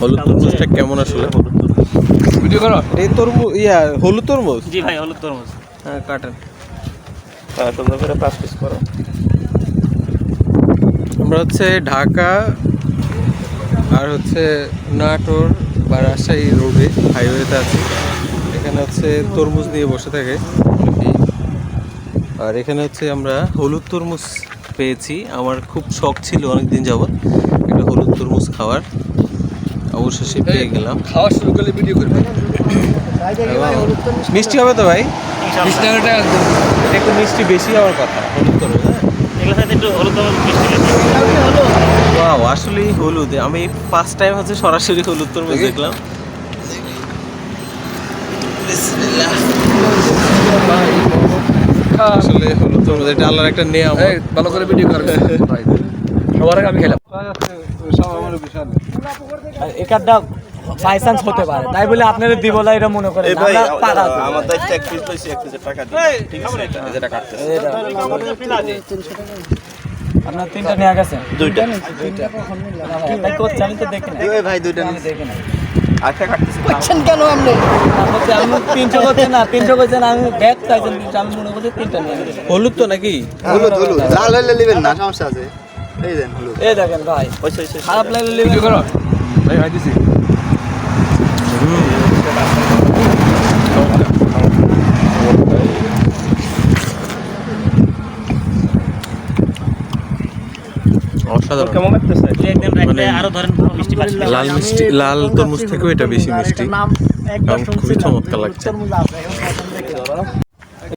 হলুদ তরমুজটা কেমন আসলে? ভিডিও করো। এই তরমুজ ইয়া হলুদ তরমুজ? জি ভাই হলুদ তরমুজ। হ্যাঁ কাটেন। সুন্দর করে পাঁচ পিস করো। আমরা হচ্ছে ঢাকা আর হচ্ছে নাটোর বা রাজশাহী রোডে হাইওয়েতে আছি। এখানে হচ্ছে তরমুজ নিয়ে বসে থাকে। আর এখানে হচ্ছে আমরা হলুদ তরমুজ পেয়েছি। আমার খুব শখ ছিল অনেক দিন যাবত একটা হলুদ তরমুজ খাওয়ার। অবশেষে পেয়ে গেলাম। খাওয়া শুরু করলে ভিডিও করবে। মিষ্টি হবে তো ভাই? একটু মিষ্টি বেশি হওয়ার কথা হলুদ হ্যাঁ লাগে ওয়াও আসলেই হলুদ আমি ফার্স্ট টাইম হচ্ছে সরাসরি হলুদ তরমুজ দেখি। দেখলাম। আসলে হলুদ তরমুজ এটা আল্লাহর একটা নিয়ম ভালো করে ভিডিও করবে ভাই সবার আগে আমি খেলাম। একারটা বাই চান্স হতে পারে। তাই বলে আপনারা দিব না এটা মনে করেন আমরা পাড়া আমার দায়িত্ব এক পিস লইছি এক পিসের টাকা দিই ঠিক আছে এটা যেটা আপনার তিনটা নিয়ে গেছেন? দুইটা। করছে আমি তো দেখি না ওই ভাই দুইটা আমি দেখি না কাটতেছে। আমি বলছি, আমি তিনশো করছেন না তিনশো করছেন আমি ব্যাগ চাইছেন আমি মনে করছি তিনটা নিয়ে হলুদ তো নাকি? হলুদ হলুদ। লাল হলে নেবেন না সমস্যা আছে। এই দেন হলুদ। এই দেখেন ভাই। ওই সেই সেই খারাপ লাগলে ভিডিও করো। ভাই ভাই দিছি অসাধারণ। কেমন লাগতেছে? একদম মানে আরও ধরেন মিষ্টি পাঁচ পিস লাল মিষ্টি লাল তরমুজ থেকেও এটা বেশি মিষ্টি। খুবই চমৎকার লাগছে।